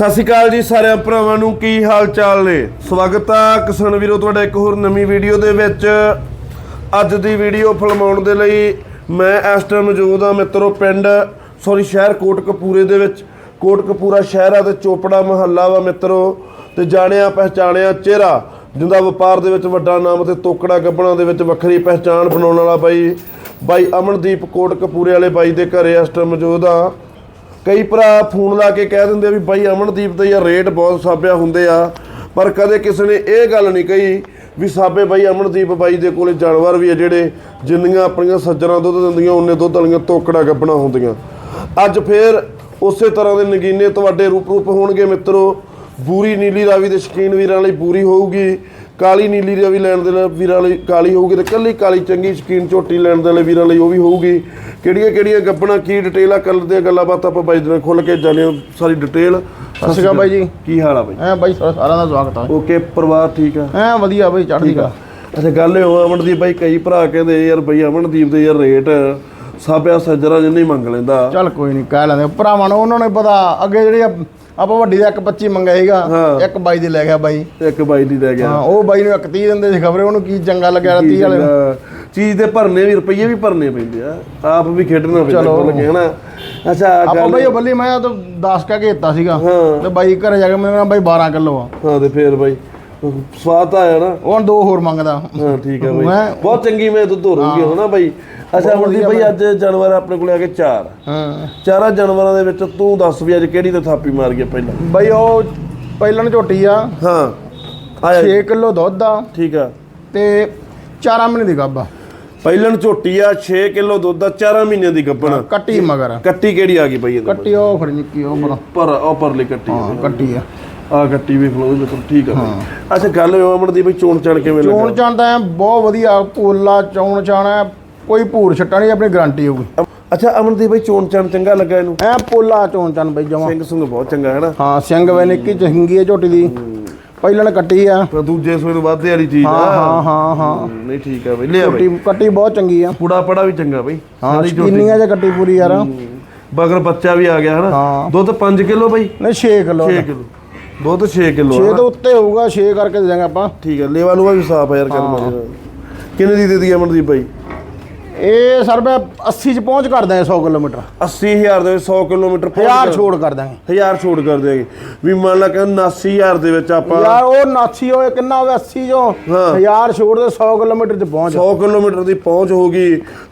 ਸਤਿ ਸ਼੍ਰੀ ਅਕਾਲ ਜੀ ਸਾਰਿਆਂ ਭਰਾਵਾਂ ਨੂੰ, ਕੀ ਹਾਲ ਚਾਲ ਨੇ? ਸਵਾਗਤ ਆ ਕਿਸਾਨ ਵੀਰੋ, ਤੁਹਾਡਾ ਇੱਕ ਹੋਰ ਨਵੀਂ ਵੀਡੀਓ ਦੇ ਵਿੱਚ। ਅੱਜ ਦੀ ਵੀਡੀਓ ਫਿਲਮਾਉਣ ਦੇ ਲਈ ਮੈਂ ਇਸ ਟਾਈਮ ਮੌਜੂਦ ਆ ਮਿੱਤਰੋ ਪਿੰਡ ਸੌਰੀ ਸ਼ਹਿਰ ਕੋਟਕਪੂਰੇ ਦੇ ਵਿੱਚ। ਕੋਟਕਪੂਰਾ ਸ਼ਹਿਰ ਆ ਤੇ ਚੋਪੜਾ ਮਹੱਲਾ ਵਾ ਮਿੱਤਰੋ, ਤੇ ਜਾਣਿਆ ਪਹਿਚਾਣਿਆ ਚਿਹਰਾ, ਜਿੰਦਾ ਵਪਾਰ ਦੇ ਵਿੱਚ ਵੱਡਾ ਨਾਮ ਤੇ ਤੋਕੜਾ ਗੱਬਣਾ ਦੇ ਵਿੱਚ ਵੱਖਰੀ ਪਹਿਚਾਣ ਬਣਾਉਣ ਵਾਲਾ ਬਾਈ ਬਾਈ ਅਮਨਦੀਪ ਕੋਟਕਪੂਰੇ ਵਾਲੇ ਬਾਈ ਦੇ ਘਰੇ ਇਸ ਟਾਈਮ ਮੌਜੂਦ ਆ ਕਈ ਭਰਾ ਫੋਨ ਲਾ ਕੇ ਕਹਿ ਦਿੰਦੇ ਆ ਵੀ ਬਾਈ ਅਮਨਦੀਪ ਦੇ ਯਾਰ ਰੇਟ ਬਹੁਤ ਸਾਬਿਆ ਹੁੰਦੇ ਆ, ਪਰ ਕਦੇ ਕਿਸੇ ਨੇ ਇਹ ਗੱਲ ਨਹੀਂ ਕਹੀ ਵੀ ਸਾਬੇ ਬਾਈ ਅਮਨਦੀਪ ਬਾਈ ਦੇ ਕੋਲੇ ਜਾਨਵਰ ਵੀ ਆ ਜਿਹੜੇ ਜਿੰਨੀਆਂ ਆਪਣੀਆਂ ਸੱਜਰਾਂ ਦੁੱਧ ਦਿੰਦੀਆਂ, ਉਹਨੇ ਦੁੱਧ ਵਾਲੀਆਂ ਤੋਕੜਾ ਗੱਬਣਾ ਹੁੰਦੀਆਂ। ਅੱਜ ਫੇਰ ਉਸੇ ਤਰ੍ਹਾਂ ਦੇ ਨਗੀਨੇ ਤੁਹਾਡੇ ਰੂਪ ਰੂਪ ਹੋਣਗੇ ਮਿੱਤਰੋ। ਬੂਰੀ ਨੀਲੀ ਰਾਵੀ ਦੇ ਸ਼ਕੀਨ ਵੀਰਾਂ ਲਈ ਪੂਰੀ ਹੋਊਗੀ। ਕਾਲੀ ਨੀਲੀ ਰਾਵੀ ਲੈਣ ਦੇ ਲਈ ਵੀਰਾਂ ਲਈ ਕਾਲੀ ਹੋਊਗੀ ਤੇ ਕੱਲੀ ਕਾਲੀ ਚੰਗੀ ਸ਼ਕੀਨ ਝੋਟੀ ਲੈਣ ਦੇ ਲਈ ਵੀਰਾਂ ਲਈ ਉਹ ਵੀ ਹੋਊਗੀ। ਕਿਹੜੀਆਂ ਕਿਹੜੀਆਂ ਗੱਬਣਾ ਕੀ ਡਿਟੇਲ ਆ ਕੱਲ ਦੀਆਂ ਗੱਲਾਂ ਬਾਤਾਂ ਆਪਾਂ ਬਾਈ ਦੇ ਖੁੱਲ ਕੇ ਜਾਣਿਓ ਸਾਰੀ ਡਿਟੇਲ ਸਤਿ ਸ਼੍ਰੀ ਅਕਾਲ ਬਾਈ ਜੀ। ਕੀ ਹਾਲ ਆ ਬਾਈ? ਐ ਬਾਈ ਸਾਰਾ- ਸਾਰਿਆਂ ਦਾ ਸਵਾਗਤ ਹੈ ਓਕੇ ਪਰਿਵਾਰ ਠੀਕ ਆ? ਐ ਵਧੀਆ ਬਾਈ ਚੜ੍ਹਦੀ ਕਲਾ। ਅੱਛਾ ਗੱਲ ਇਹ ਹੋ ਅਮਨਦੀਪ ਬਾਈ ਕਈ ਭਰਾ ਕਹਿੰਦੇ ਯਾਰ ਬਈ ਅਮਨਦੀਪ ਦੇ ਯਾਰ ਰੇਟ ਸਾਬਿਆ ਸੱਜਰਾ ਜਿੰਨੇ ਮੰਗ ਲੈਂਦਾ। ਚੱਲ ਕੋਈ ਨਹੀਂ ਕਹਿ ਲੈਂਦੇ ਭਰਾਵਾਂ ਨੂੰ ਉਹਨਾਂ ਨੂੰ ਪਤਾ ਅੱਗੇ ਜਿਹੜੀ ਆ- ਆਪਾਂ ਵੱਡੀ ਦਾ 1.25 ਮੰਗਿਆ ਸੀਗਾ ਹਾਂ। ਇੱਕ ਬਾਈ ਦੀ ਲੈ ਗਿਆ ਬਾਈ ਇੱਕ ਬਾਈ ਦੀ ਰਹਿ ਗਿਆ ਹਾਂ ਉਹ ਬਾਈ ਨੂੰ 130 ਦਿੰਦੇ ਸੀ ਖਬਰੇ ਉਹਨੂੰ ਕੀ ਚੰਗਾ ਲੱਗਿਆ 30 ਵਾਲੇ ਨੂੰ। ਚੰਗਾ। ਚੀਜ਼ ਦੇ ਭਰਨੇ ਵੀ ਰੁਪਈਏ ਵੀ ਭਰਨੇ ਪੈਂਦੇ ਆ ਆਪ ਵੀ ਖੇਡਣਾ ਪੈਂਦਾ ਚਲੋ। ਖੁੱਲ ਕੇ ਹਨਾ ਅੱਛਾ ਆਪਾਂ ਗੱਲ ਬਾਈ ਉਹ ਬੱਲੀ ਮੈਂ ਤਾਂ 10 ਕਹਿ ਕੇ ਦਿੱਤਾ ਸੀਗਾ ਹਾਂ। ਤੇ ਬਾਈ ਘਰੇ ਜਾ ਕੇ ਮੈਨੂੰ ਕਹਿੰਦਾ ਬਾਈ 12 ਕਿਲੋ ਆ ਹਾਂ ਤੇ ਫੇਰ ਬਾਈ ਸਵਾਦ ਆਇਆ ਨਾ। ਹੁਣ ਦੋ ਹੋਰ ਮੰਗਦਾ। ਹਾਂ ਠੀਕ ਹੈ ਬਾਈ। ਬਹੁਤ ਚੰਗੀ ਮੈਂ ਦੁੱਧ ਹੋ ਰਹੀ ਹੈ ਨਾ ਬਾਈ। ਅੱਛਾ ਅਮਨਦੀਪ ਬਾਈ ਅੱਜ ਜਾਨਵਰ ਆਪਣੇ ਕੋਲੇ ਆ ਕੇ ਚਾਰ। ਹਾਂ। ਚਾਰਾਂ ਜਾਨਵਰਾਂ ਦੇ ਵਿੱਚ ਤੂੰ ਦੱਸ ਵੀ ਅੱਜ ਕਿਹੜੀ ਤੇ ਥਾਪੀ ਮਾਰ ਗਿਆ ਪਹਿਲਾਂ? ਬਾਈ ਉਹ ਪਹਿਲਾਂ ਝੋਟੀ ਆ। ਹਾਂ ਆਇਆ 6 ਕਿਲੋ ਦੁੱਧ ਆ। ਠੀਕ ਆ। ਤੇ 4 ਮਹੀਨੇ ਦੀ ਗੱਭਾ ਪਹਿਲਣ ਝੋਟੀ ਆ 6 ਕਿਲੋ ਦੁੱਧ ਦਾ 4 ਮਹੀਨਿਆਂ ਦੀ ਗੱਭਣ। ਕੱਟੀ ਮਗਰ। ਕੱਟੀ ਕਿਹੜੀ ਆ ਗਈ ਬਾਈ ਇਹਦੇ ਕੱਟੀ ਉਹ ਫਿਰ ਨਿੱਕੀ ਉਹ ਪਰ ਉਹ ਪਰਲੀ ਕੱਟੀ ਕੱਟੀ ਆ। ਆ ਵੇਖ ਲਓ ਇਹਦੇ ਵਿੱਚ ਠੀਕ ਆ ਬਾਈ। ਅੱਛਾ ਗੱਲ ਇਹ ਅਮਨਦੀਪ ਬਈ ਚੋਣ ਚਣ ਕਿਵੇਂ ਲੱਗਾ? ਚੋਣ ਚਾਣ ਤਾਂ ਐਂ ਬਹੁਤ ਵਧੀਆ ਪੋਲਾ ਚੋਣ ਚਾਣ ਕੋਈ ਭੂਰ ਛੱਟਾ ਨਹੀਂ ਆਪਣੀ ਗਾਰੰਟੀ ਹੋਊਗੀ। ਅੱਛਾ ਅਮਨਦੀਪ ਬਈ ਚੋਣ ਚਣ ਚੰਗਾ ਲੱਗਾ ਇਹਨੂੰ? ਐ ਪੋਲਾ ਚੋਣ ਚਾਣ ਬਈ ਜਮਾ। ਸਿੰਘ ਸੁੰਗ ਬਹੁਤ ਚੰਗਾ ਹੈ ਨਾ ਹਾਂ ਸਿੰਘ ਵੇ ਨਿੱਕੀ ਚੰਗੀ ਹੈ ਝੋਟੀ ਦੀ। ਪਹਿਲਾਂ ਨੇ ਕੱਟੀ ਆ। ਪਰ ਦੂਜੇ ਸੂਏ ਨੂੰ ਵਾਧੇ ਵਾਲੀ ਚੀਜ਼ ਆ। ਹਾਂ ਹਾਂ ਹਾਂ ਨਹੀਂ ਠੀਕ ਆ ਬਈ ਲਿਆ ਬਈ। ਕੱਟੀ ਬਹੁਤ ਚੰਗੀ ਆ। ਪੂੜਾ ਪੜਾ ਵੀ ਚੰਗਾ ਬਈ ਹਾਂ ਸਾਰੀ ਝੋਟੀ। ਸਕੀਨੀਆਂ ਚ ਕੱਟੀ ਪੂਰੀ ਯਾਰ। ਬਗਰ ਬੱਚਾ ਵੀ ਆ ਗਿਆ ਹਨਾ। ਦੁੱਧ 5 ਕਿਲੋ ਬਈ? ਨਹੀਂ 6 ਕਿਲੋ 6 ਕਿਲੋ। ਦੁੱਧ 6 ਕਿਲੋ 6 ਤੋਂ ਉੱਤੇ ਹੋਊਗਾ 6 ਕਰਕੇ ਦੇ ਦਾਂਗੇ ਆਪਾਂ। ਠੀਕ ਹੈ ਲੇਵਾ ਲੂਆ ਵੀ ਸਾਫ਼ ਆ ਯਾਰ ਕਰਮ ਕਿੰਨੇ ਦੀ ਦੇ ਦੀ ਅਮਨਦੀਪ ਬਾਈ? ਇਹ ਸਰ ਮੈਂ 80 ਚ ਪਹੁੰਚ ਕਰ ਦਾਂਗੇ 100 ਕਿਲੋਮੀਟਰ 80000 ਦੇ ਵਿੱਚ 100 ਕਿਲੋਮੀਟਰ ਪਹੁੰਚ ਹਜ਼ਾਰ। ਛੋੜ ਕਰ ਦਾਂਗੇ ਹਜ਼ਾਰ ਛੋੜ ਕਰ ਦੇਗੇ ਵੀ ਮੰਨ ਲਾ ਕਿ 79000 ਦੇ ਵਿੱਚ ਆਪਾਂ ਯਾਰ ਉਹ ਨਾਸੀ ਹੋਏ ਕਿੰਨਾ ਹੋਵੇ 80 ਜੋ ਹਾਂ। ਹਜ਼ਾਰ ਛੋੜ ਦੇ 100 ਕਿਲੋਮੀਟਰ ਚ ਪਹੁੰਚ 100 ਕਿਲੋਮੀਟਰ ਦੀ ਪਹੁੰਚ ਹੋਗੀ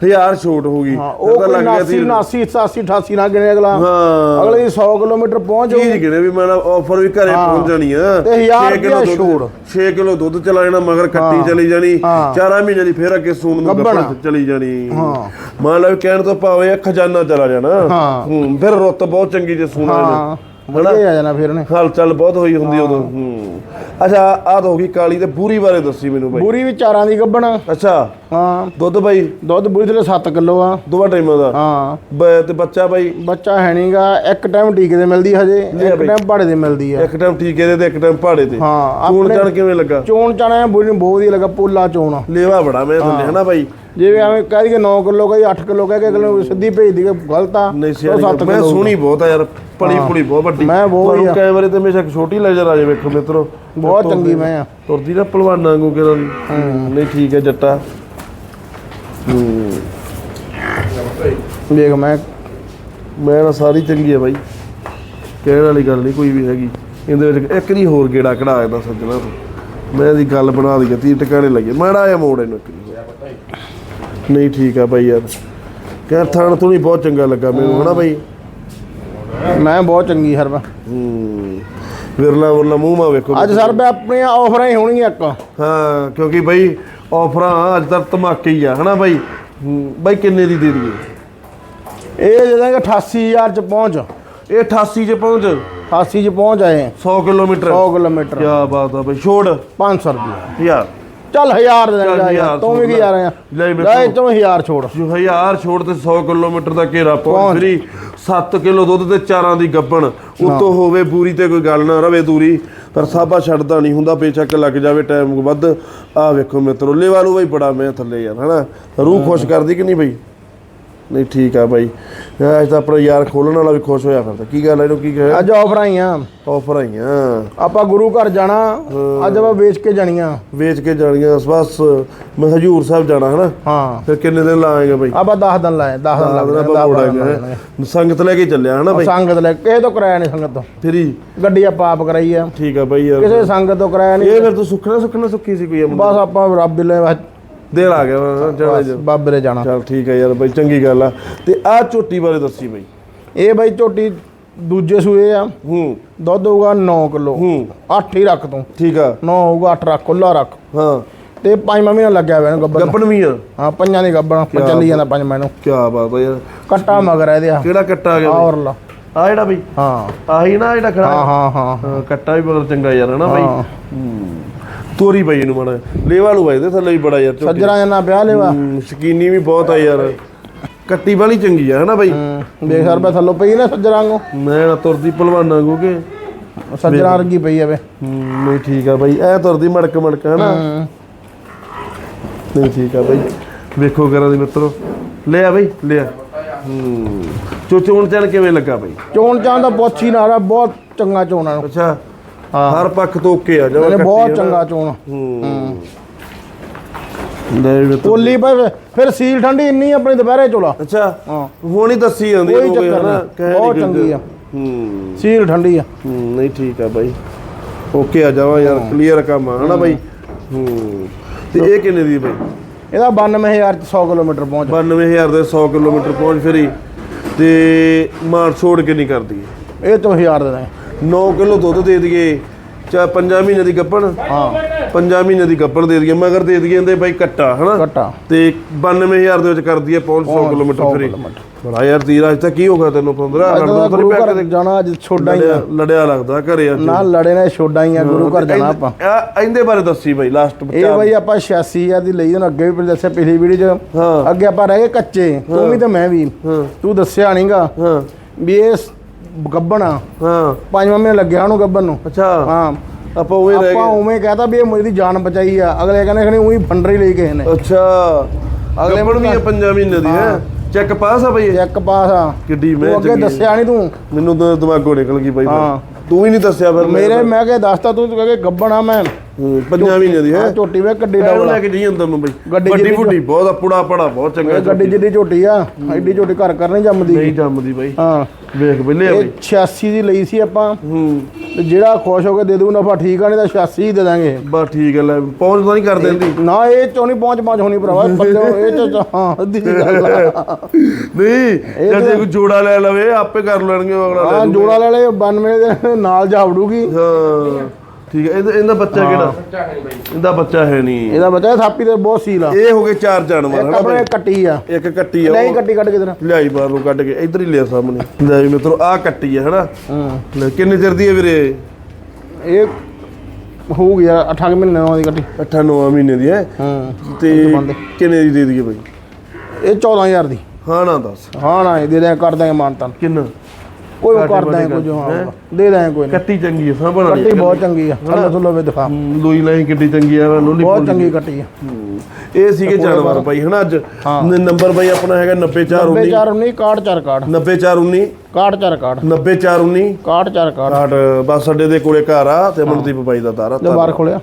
ਹਜ਼ਾਰ ਛੋਟ ਹੋਗੀ ਹਾਂ ਉਹ ਕੋਈ 89 89 87 88 ਨਾ ਗਿਣੇ ਅਗਲਾ ਹਾਂ ਅਗਲੇ ਦੀ 100 ਕਿਲੋਮੀਟਰ ਪਹੁੰਚ ਚੀਜ਼ ਜਾਊ ਕਿਨੇ ਵੀ ਮੈਂ ਆਫਰ ਵੀ ਘਰੇ ਹਾਂ। ਪਹੁੰਚ ਜਾਣੀ ਆ ਤੇ ਹਜ਼ਾਰ ਛੇ ਕਿੱਲੋ ਰੁਪਇਆ ਦੁੱਧ- ਛੋੜ। ਛੇ ਕਿਲੋ ਦੁੱਧ ਚਲਾ ਜਾਣਾ ਮਗਰ ਕੱਟੀ ਹਾਂ। ਚਲੀ ਜਾਣੀ ਹਾਂ। ਚਾਰਾਂ ਮਹੀਨੇ ਦੀ ਫੇਰ ਅੱਗੇ ਸੂਣ ਨੂੰ ਗੱਭਣ। ਗੱਭਣ ਚਲੀ ਜਾਣੀ ਹਾਂ। ਮੰਨ ਲਓ ਵੀ ਕਹਿਣ ਤੋਂ ਭਾਵੇਂ ਖਜ਼ਾਨਾ ਚਲਾ ਜਾਣਾ। ਹਾਂ। ਹੂੰ ਫਿਰ ਰੁੱਤ ਬਹੁਤ ਚੰਗੀ ਜੇ ਸੂਣਾ ਹਾਂ? ਵਧੀਆ ਆ ਜਾਣਾ ਫਿਰ ਨੇ ਹਲ ਚੱਲ ਬਹੁਤ ਹੋਈ ਹੁੰਦੀ ਉਦੋਂ ਹੂੰ। ਅੱਛਾ ਆਹ ਤਾਂ ਹੋ ਗਈ ਕਾਲੀ ਤੇ ਬੂਰੀ ਬਾਰੇ ਦੱਸੀ ਮੈਨੂੰ ਬਾਈ। ਬੂਰੀ ਵੀ ਚਾਰਾਂ ਦੀ ਗੱਬਣ। ਅੱਛਾ। ਹਾਂ। ਦੁੱਧ ਬਾਈ? ਦੁੱਧ ਬੂਰੀ ਦੇ 7 ਕਿਲੋ ਆ। ਦੋਵਾਂ ਟਾਈਮਾਂ ਦਾ? ਹਾਂ। ਬ- ਤੇ ਬੱਚਾ ਬਾਈ? ਬੱਚਾ ਹੈ ਨਹੀਂਗਾ ਇੱਕ ਟਾਈਮ ਟੀਕੇ ਦੇ ਮਿਲਦੀ ਹਜੇ ਇੱਕ ਬਈ। ਟਾਈਮ ਭਾੜੇ ਦੇ ਮਿਲਦੀ ਆ। ਇੱਕ ਟਾਈਮ ਟੀਕੇ ਦੇ ਤੇ ਇੱਕ ਟਾਈਮ ਪਹਾੜੇ ਤੇ। ਹਾਂ ਚੂਣ ਆਪਣੇ ਚਣ ਕਿਵੇਂ ਲੱਗਾ? ਚੋਣ ਚਾਣਾ ਬੂਰੀ ਨੂੰ ਬਹੁਤ ਵਧੀਆ ਲੱਗਾ ਪੋਲਾ ਚੋਣ। ਲੇਵਾ ਬੜਾ ਮੈਂ ਥੱਲੇ ਹਨਾ ਬਾਈ। ਜਿਵੇਂ ਐਵੇਂ ਕਹਿ ਦਈਏ 9 ਕਿਲੋ ਕਹੀ 8 ਕਿਲੋ ਕਹਿ ਕੇ ਅਗਲੇ ਨੂੰ ਸਿੱਧੀ ਭੇਜ ਦਈਏ ਗਲਤ ਆ ਨਹੀਂ ਸਿਆਣੀ ਮੈਂ ਸੋਹਣੀ ਬਹੁਤ ਆ ਯਾਰ ਪਲੀ ਪੁਲੀ ਬਹੁਤ ਵੱਡੀ। ਮੈਂ ਬਹੁਤ ਤੁਹਾਨੂੰ ਹੀ ਆ। ਕੈਮਰੇ ਤੇ ਹਮੇਸ਼ਾ ਇੱਕ ਛੋਟੀ ਨਜ਼ਰ ਆ ਜਾਵੇ ਵੇਖੋ ਮਿੱਤਰੋ। ਬਹੁਤ ਚੰਗੀ ਮੈਂ ਆ। ਤੁਰਦੀ ਨਾ ਪਹਿਲਵਾਨਾਂ ਵਾਂਗੂ ਕਿਹੜਾ ਨਹੀਂ ਠੀਕ ਹੈ ਜੱਟਾ। ਦੇਖ ਮੈਂ ਮੈਂ ਨਾ ਸਾਰੀ ਚੰਗੀ ਹੈ ਬਾਈ। ਕਹਿਣ ਵਾਲੀ ਗੱਲ ਨਹੀਂ ਕੋਈ ਵੀ ਹੈਗੀ। ਇਹਦੇ ਵਿੱਚ ਇੱਕ ਨਹੀਂ ਹੋਰ ਗੇੜਾ ਕਢਾ ਦਾ ਸੱਜਣਾ ਤੂੰ। ਮੈਂ ਇਹਦੀ ਗੱਲ ਬਣਾ ਦੀ ਤੀ ਟਿਕਾਣੇ ਲੱਗੇ ਮਾੜਾ ਜਿਹਾ ਮੋੜ ਇਹਨੂੰ। ਨਹੀਂ। ਠੀਕ ਆ ਬਾਈ ਯਾਰ। ਕਹਿ ਥਾਣ ਤੋਂ ਨਹੀਂ ਬਹੁਤ ਚੰਗਾ ਲੱਗਾ ਮੈਨੂੰ ਹਨਾ ਬਾਈ? ਮੈਂ ਬਹੁਤ ਚੰਗੀ ਹਰ ਵਾ ਹੂੰ। ਵਿਰਲਾ ਵਿਰਲਾ ਮੂੰਹ ਮਾ ਵੇਖੋ। ਅੱਜ ਸਰ ਮੈਂ ਆਪਣੀਆਂ ਆਫਰਾਂ ਹੀ ਹੋਣਗੀਆਂ ਇੱਕ। ਹਾਂ ਕਿਉਂਕਿ ਬਾਈ ਆਫਰਾਂ ਅੱਜ ਤੱਕ ਧਮਾਕੇ ਹੀ ਆ ਹਨਾ ਬਾਈ? ਬਾਈ ਕਿੰਨੇ ਦੀ ਦੇ ਦਈਏ? ਇਹ ਦੇ ਦਾਂਗੇ 88000 ਚ ਪਹੁੰਚ। ਇਹ 88 ਚ ਪਹੁੰਚ? 88 ਚ ਪਹੁੰਚ ਆਏ 100 ਕਿਲੋਮੀਟਰ। 100 ਕਿਲੋਮੀਟਰ। ਕੀ ਬਾਤ ਆ ਬਾਈ ਛੋੜ। 500 ਰੁਪਏ ਯਾਰ। ਚੱਲ 1000 ਦੇ ਦਾਂਗੇ ਹਜ਼ਾਰ ਤੂੰ ਵੀ ਕੀ। ਆ। ਮੇਰੇ ਲੈ ਕੋਲ। ਤੂੰ 1000 ਛੋੜ। ਜੋ ਹਜ਼ਾਰ ਛੋੜ ਤੇ 100 ਕਿਲੋਮੀਟਰ ਦਾ ਘੇਰਾ ਪਹੁੰਚ। ਫਰੀ। 7 ਕਿਲੋ ਦੁੱਧ ਤੇ ਚਾਰਾਂ ਦੀ ਗੱਬਣ। ਉਤੋਂ ਹੋਵੇ ਪੂਰੀ ਤੇ ਕੋਈ ਗੱਲ ਨਾ ਰਵੇ ਦੂਰੀ। ਪਰ ਸਾਬਾ ਛੱਡਦਾ ਨਹੀਂ ਹੁੰਦਾ ਬੇਸ਼ੱਕ ਲੱਗ ਜਾਵੇ ਟਾਈਮ ਵੱਧ। ਆ ਵੇਖੋ ਮਿੱਤਰੋ, ਲੇਵਾ ਲੂ ਬਈ ਬੜਾ ਮੈਂ ਥੱਲੇ ਯਾਰ, ਹਨਾ? ਰੂਹ ਖੁਸ਼ ਕਰਦੀ ਕਿ ਨਹੀਂ ਬਈ? ਨਹੀਂ ਠੀਕ ਆ ਬਾਈ। ਅੱਜ ਤਾਂ ਆਪਣਾ ਯਾਰ ਖੋਲਣ ਵਾਲਾ ਵੀ ਖੁਸ਼ ਹੋਇਆ ਫਿਰਦਾ। ਕੀ ਗੱਲ ਆ ਇਹਨੂੰ ਕੀ ਕਹੇ? ਅੱਜ ਆਫਰ ਆਈਆਂ। ਆਫਰ ਆਈਆਂ। ਆਪਾਂ ਗੁਰੂ ਘਰ ਜਾਣਾ ਅੱਜ ਆਪਾਂ ਵੇਚ ਕੇ ਜਾਣੀਆਂ। ਵੇਚ ਕੇ ਜਾਣੀਆਂ। ਬਸ ਮੈਂ ਹਜੂਰ ਸਾਹਿਬ ਜਾਣਾ ਹਨਾ? ਹਾਂ। ਫਿਰ ਕਿੰਨੇ ਦਿਨ ਲਾਏਗਾ ਬਾਈ? ਆਪਾਂ 10 ਦਿਨ ਲਾਏ 10 ਦਿਨ ਲੱਗ ਜਾਣੇ। ਹੈ? ਸੰਗਤ ਲੈ ਕੇ ਚੱਲਿਆ ਹਨਾ ਬਾਈ? ਸੰਗਤ ਲੈ ਕਿਸੇ ਤੋਂ ਕਰਾਇਆ ਨਹੀਂ ਸੰਗਤ ਤੋਂ। ਫਰੀ ਗੱਡੀ ਆਪਾਂ ਆਪ ਕਰਾਈ ਆ। ਠੀਕ ਆ ਬਾਈ ਯਾਰ। ਕਿਸੇ ਸੰਗਤ ਤੋਂ ਕਰਾਇਆ ਨਹੀਂ ਇਹ ਫਿਰ ਤੂੰ ਸੁੱਖਣਾ ਸੁੱਖਣਾ ਸੁੱਕੀ ਸੀ ਕੋਈ ਬਸ ਆਪਾਂ ਰੱਬ ਦੇ ਬਸ ਦੇਰ ਆ ਗਿਆ ਚਲੋ ਜੀ। ਬਾਬੇ ਦੇ ਜਾਣਾ। ਚੱਲ ਠੀਕ ਆ ਯਾਰ ਬਾਈ ਚੰਗੀ ਗੱਲ ਆ। ਤੇ ਆਹ ਝੋਟੀ ਬਾਰੇ ਦੱਸੀ ਬਾਈ। ਇਹ ਬਾਈ ਝੋਟੀ ਦੂਜੇ ਸੂਏ ਆ। ਹੂੰ। ਦੁੱਧ ਹੋਊਗਾ 9 ਕਿਲੋ। ਹੂੰ। 8 ਹੀ ਰੱਖ ਤੂੰ। ਠੀਕ ਆ। 9 ਹੋਊਗਾ 8 ਰੱਖ ਖੁੱਲਾ ਰੱਖ। ਹਾਂ। ਤੇ ਪੰਜਵਾਂ ਮਹੀਨਾ ਲੱਗਿਆ ਹੋਇਆ ਇਹਨੂੰ ਨੂੰ। ਗੱਪਣ ਵੀ ਆ। ਹਾਂ ਪੰਜਾਂ ਦੀ ਗੱਬਰ ਚੱਲੀ ਜਾਂਦਾ ਪੰਜਵਾਂ ਨੂੰ ਕੀ ਬਾਤ ਆ ਯਾਰ। ਕੱਟਾ ਮਗਰ ਆ ਇਹਦੇ ਆ। ਕਿਹੜਾ ਕੱਟਾ ਆ ਗਿਆ ਔਰ ਲਾ। ਆ ਜਿਹੜਾ ਬਾਈ? ਹਾਂ। ਆਹੀ ਨਾ ਜਿਹੜਾ ਖੜਾ ਹਾਂ ਹਾਂ ਹਾਂ ਹਾਂ, ਕੱਟਾ ਵੀ ਬਗਲ ਚੰਗਾ ਯਾਰ ਹਨਾ ਬਾਈ? ਹਾਂ। ਹੂੰ। ਤੋਰੀ ਬਾਈ ਇਹਨੂੰ ਮਾੜਾ ਲੇਵਾ ਲੂ ਬਾਈ ਥੱਲੇ ਹੀ ਬੜਾ ਯਾਰ ਝੋਟੀ ਜਨਾ ਵਿਆਹ ਲੈਵਾ। ਹੂੰ, ਸ਼ਕੀਨੀ ਵੀ ਬਹੁਤ ਆ ਯਾਰ। ਕੱਟੀ ਵਾਲੀ ਚੰਗੀ ਆ ਹਨਾ ਬਾਈ? ਦੇਖ ਸਰ ਰੁਪਏ ਥੱਲੋਂ ਪਈ ਨਾ ਸੱਜਣਾ ਵਾਂਗੂ। ਮੈਂ ਨਾ ਤੁਰਦੀ ਭਲਵਾਨਾਂ ਕੋ ਕੇ ਸੱਜਣਾ ਵਰਗੀ ਪਈ ਆਵੇ ਹੂੰ ਨਹੀਂ ਠੀਕ ਆ ਬਾਈ ਐ ਤੁਰਦੀ ਮੜਕ ਮੜਕ ਹਨਾ? ਨਹੀਂ ਠੀਕ ਆ ਬਾਈ। ਵੇਖੋ ਕਰਾਂ ਦੀ ਮਿੱਤਰੋ। ਲੈ ਆ ਬਾਈ ਲੈ ਆ ਹੂੰ। ਚੋਚੋ ਹੁਣ ਚਣ ਕਿਵੇਂ ਲੱਗਾ ਬਾਈ? ਚੋਣ ਚਾਂ ਦਾ ਪੁੱਛ ਹੀ ਨਾ ਰਿਹਾ ਬਹੁਤ ਚੰਗਾ ਚੋਣਾ ਨੂੰ ਅੱਛਾ। ਹਰ ਪੱਖ ਤੋਂ ਓਕੇ ਆ ਇਹਨੇ ਕੱਟੀ ਬਹੁਤ। ਚੰਗਾ ਚੋਣ। ਹੂੰ। ਲੈ ਮਿੱਤਰੋ ਪੋਲੀ ਪਏ ਫਿਰ ਸੀਲ ਠੰਡੀ ਇੰਨੀ ਆਪਣੀ ਦੁਪਹਿਰੇ ਚੋਲਾ। ਅੱਛਾ ਹਾਂ। ਹੁਣ ਹੀ ਦੱਸੀ ਜਾਂਦੀ ਕੋਈ ਚੱਕਰ ਹਨਾ, ਨਹੀਂ। ਕਹਿ ਬਹੁਤ ਚੰਗੀ ਆ। ਹੂੰ। ਸੀਲ ਠੰਡੀ ਆ। ਹੂੰ, ਨਹੀਂ ਠੀਕ ਆ ਬਾਈ। ਓਕੇ ਆ ਜਾਵਾ ਯਾਰ ਕਲੀਅਰ ਕੰਮ ਆ ਹਨਾ ਬਾਈ? ਹੂੰ। ਤੇ ਇਹ ਕਿੰਨੇ ਦੀ ਬਾਈ? ਇਹਦਾ 92000 ਚ 100 ਕਿਲੋਮੀਟਰ ਪਹੁੰਚ। 92000 ਦੇ 100 ਕਿਲੋਮੀਟਰ ਪਹੁੰਚ ਫਿਰੀ। ਤੇ ਮਾਰ ਛੋੜ ਕੇ ਨਹੀਂ ਕਰਦੀ ਇਹ ਤੋਂ 1000 ਦੇ ਨੇ। 9 ਕਿਲੋ ਦੁੱਧ ਦੇ ਦਈਏ ਚਾ 5 ਮਹੀਨੇ ਦੀ ਗੱਪਣ। ਹਾਂ। 5 ਮਹੀਨੇ ਦੀ ਗੱਪਣ ਦੇ ਦਈਏ ਮਗਰ ਦੇ ਦਈਏ ਇਹਦੇ ਬਾਈ ਕੱਟਾ ਹਨਾ? ਕੱਟਾ ਤੇ 92000 ਦੇ ਵਿੱਚ ਕਰ ਦਈਏ ਪਹੁੰਚ 100 ਪਹੁੰਚ ਕਿਲੋਮੀਟਰ 100 ਫਰੀ। ਬੜਾ ਯਾਰ ਤੀਰ ਅੱਜ ਤੱਕ ਕੀ ਹੋ ਗਿਆ ਤੈਨੂੰ 15 ਅੱਜ ਤਾਂ ਗੁਰੂ ਘਰ ਜਾਣਾ ਅੱਜ ਛੋਡਾ ਹੀ ਲੜਿਆ ਲੱਗਦਾ ਘਰੇ ਅੱਜ। ਨਾ ਲੜੇ ਨੇ ਛੋਡਾ ਹੀ ਆ ਗੁਰੂ ਘਰ ਜਾਣਾ ਆਪਾਂ। ਇਹਦੇ ਬਾਰੇ ਦੱਸੀ ਬਾਈ ਲਾਸਟ ਇਹ ਬਾਈ ਆਪਾਂ 86000 ਦੀ ਲਈ ਉਹਨੂੰ ਅੱਗੇ ਵੀ ਦੱਸਿਆ ਪਿਛਲੀ ਵੀਡੀਓ 'ਚ। ਅੱਗੇ ਆਪਾਂ ਰਹਿ ਗਏ ਕੱਚੇ ਤੂੰ ਵੀ ਤੇ ਮੈਂ ਵੀ। ਤੂੰ ਦੱਸਿਆ ਨਹੀਂਗਾ ਵੀ ਇਹ ਗੱਬਣਾ ਹਾਂ। ਪੰਜਵਾਂ ਮਹੀਨੇ ਲੱਗਿਆ ਉਹਨੂੰ ਗੱਬਣ ਨੂੰ। ਅੱਛਾ। ਹਾਂ। ਆਪਾਂ ਉਵੇਂ ਰਹਿ ਆਪਾਂ ਗਏ। ਉਵੇਂ ਕਹਤਾ ਵੀ ਇਹ ਮੇਰੀ ਜਾਨ ਬਚਾਈ ਆ। ਅਗਲੇ ਕਹਿੰਦੇ ਖਣੀ ਉਹੀ ਫੰਡਰ ਹੀ ਲਈ ਗਏ ਨੇ। ਅੱਛਾ। ਅਗਲੇ ਗੱਪਣ ਵੀ ਆ ਪੰਜਾਂ ਮਹੀਨੇ ਦੀ ਹੈ? ਚੈੱਕ ਪਾਸ ਆ ਬਾਈ ਇਹ? ਚੈੱਕ ਪਾਸ ਆ। ਕਿੱਡੀ ਮੈਂ ਤੂੰ ਅੱਗੇ ਦੱਸਿਆ ਨਹੀਂ ਤੂੰ। ਮੈਨੂੰ ਤਾਂ ਦਿਮਾਗੋਂ ਨਿਕਲ ਗਈ ਬਾਈ। ਹਾਂ। ਤੂੰ ਵੀ ਨਹੀਂ ਦੱਸਿਆ ਫਿਰ ਮੇਰੇ ਮੈਂ ਕਿਹਾ ਦੱਸਤਾ ਤੂੰ ਕਹੇ ਗੱਬਣ ਆ ਮੈਂ। ਹੂੰ, ਪੰਜਾਂ ਮਹੀਨੇ ਦੀ ਹੈ ਝੋਟੀ ਵੇ ਇਹਨੂੰ ਡਬਲ ਲੈ ਕੇ ਜਾਈ ਅੰਦਰ ਨੂੰ ਬਈ। ਗੱਡੀ ਵੱਡੀ ਫੁੱਡੀ ਬਹੁਤ ਆ ਪੁੜਾ ਪੜਾ ਬਹੁਤ ਚੰਗਾ ਗੱਡੀ ਜਿੱਡੀ ਝੋਟੀ ਆ ਐਡੀ ਝੋਟੀ ਘਰ ਕਰ ਨਹੀਂ ਜੰਮਦੀ। ਨਹੀਂ ਜੰਮਦੀ ਬਾਈ। ਹਾਂ। ਵੇਖ ਬੱਲੇ ਆ ਬਈ। 86 ਦੀ ਲਈ ਸੀ ਆਪਾਂ। ਹੂੰ। ਤੇ ਜਿਹੜਾ ਖੁਸ਼ ਹੋ ਕੇ ਦੇ ਦੂ ਨਫਾ ਠੀਕ ਆ ਨਹੀਂ ਤਾਂ 86 ਹੀ ਦੇ ਦਾਂਗੇ। ਬਸ ਠੀਕ ਹੈ ਲੈ ਪਹੁੰਚ ਤਾਂ ਨਹੀਂ ਕਰ ਦਿੰਦੀ। ਨਾ ਇਹ ਚੋਂ ਨਹੀਂ ਪਹੁੰਚ ਪਹੁੰਚ ਹੋਣੀ ਭਰਾਵਾ। ਪੱਲੇ ਇਹ ਚ- ਹਾਂ ਅੱਧੀ ਗੱਲ ਨਹੀਂ ਜੇ ਜੇ ਕੋਈ ਜੋੜਾ ਲੈ ਲਵੇ ਆਪੇ ਕਰ ਲੈਣਗੇ ਅਗਲਾ ਲੈ ਹਾਂ। ਜੋੜਾ ਲੈ ਲੈ 92 ਦੇ ਨਾਲ ਜਾਵੜੂਗੀ ਹਾਂ। ਠੀਕ ਹੈ ਇਹਦਾ ਇਹਦਾ ਬੱਚਾ ਕਿਹੜਾ? ਇਹਦਾ ਬੱਚਾ ਹੈ ਨਹੀਂ। ਇਹਦਾ ਬੱਚਾ ਥਾਪੀ ਤੇ ਬਹੁਤ ਸੀਲ ਆ। ਇਹ ਹੋ ਗਏ ਚਾਰ ਜਾਨਵਰ ਹਨਾ ਆਪਣੇ ਬਾਈ? ਕੱਟੀ ਆ। ਇੱਕ ਕੱਟੀ ਆ ਨਹੀਂ ਕੱਟੀ ਕੱਟ ਕਿਧਰ ਲਿਆਈ ਬਾਹਰ ਨੂੰ ਕੱਢ ਕੇ ਇੱਧਰ ਹੀ ਲਿਆ ਸਾਹਮਣੇ। ਲੈ ਮਿੱਤਰੋ ਆ ਕੱਟੀ ਆ ਹਨਾ ਹਾਂ। ਲੈ ਕਿੰਨੇ ਚਿਰ ਦੀ ਹੈ ਵੀਰੇ ਇਹ? ਹੋ ਗਿਆ 8 ਮਹੀਨੇ ਦੀ ਕੱਟੀ। 8 9 ਮਹੀਨੇ ਦੀ ਹੈ? ਹਾਂ ਤੇ ਹੈ। ਕਿੰਨੇ ਦੀ ਦੇ ਦਈਏ ਬਾਈ? ਇਹ 14000 ਦੀ। ਹਾਂ ਨਾ ਦੱਸ। ਹਾਂ ਨਾ ਇਹ ਦੇ ਦੇ ਕਰ ਦਾਂਗੇ ਮਾਨਤਾਨ। ਕਿੰਨਾ? ਕੋਈ ਉਹ ਕਰ ਦਾਂਗੇ ਕੁਝ ਹਾਂ? ਦੇ ਦਾਂਗੇ ਕੋਈ ਨਾ। ਕੱਟੀ ਚੰਗੀ ਹੈ ਸਾਂਭਣ ਵਾਲੀ ਕੱਟੀ ਬਹੁਤ ਚੰਗੀ ਆ ਥੱਲੇ ਥੱਲੇ ਵੇ ਦਿਖਾ। ਹੂੰ, ਲੋਈ ਲਾਈ ਕਿੱਡੀ ਚੰਗੀ ਆ ਲੋਲੀ ਬਹੁਤ ਚੰਗੀ ਕੱਟੀ ਆ। ਹੂੰ। ਇਹ ਸੀਗੇ ਜਾਨਵਰ ਬਾਈ ਹਨਾ ਅੱਜ। ਨ- ਨੰਬਰ ਬਾਈ ਆਪਣਾ ਹੈਗਾ 90419 9419 ਕਾਟ ਚਾਰ ਕਾਟ 90419 ਕਾਟ ਚਾਰ ਕਾਟ 90419 ਕਾਟ ਚਾਰ ਕਾਟ ਕਾਟ ਬੱਸ ਅੱਡੇ ਦੇ ਕੋਲੇ ਘਰ ਆ ਤੇ ਮਨਦੀਪ ਬਾਈ ਦਾ ਤਾਰਾ ਲੈ ਬਾਹਰ ਖੋਲਿਆ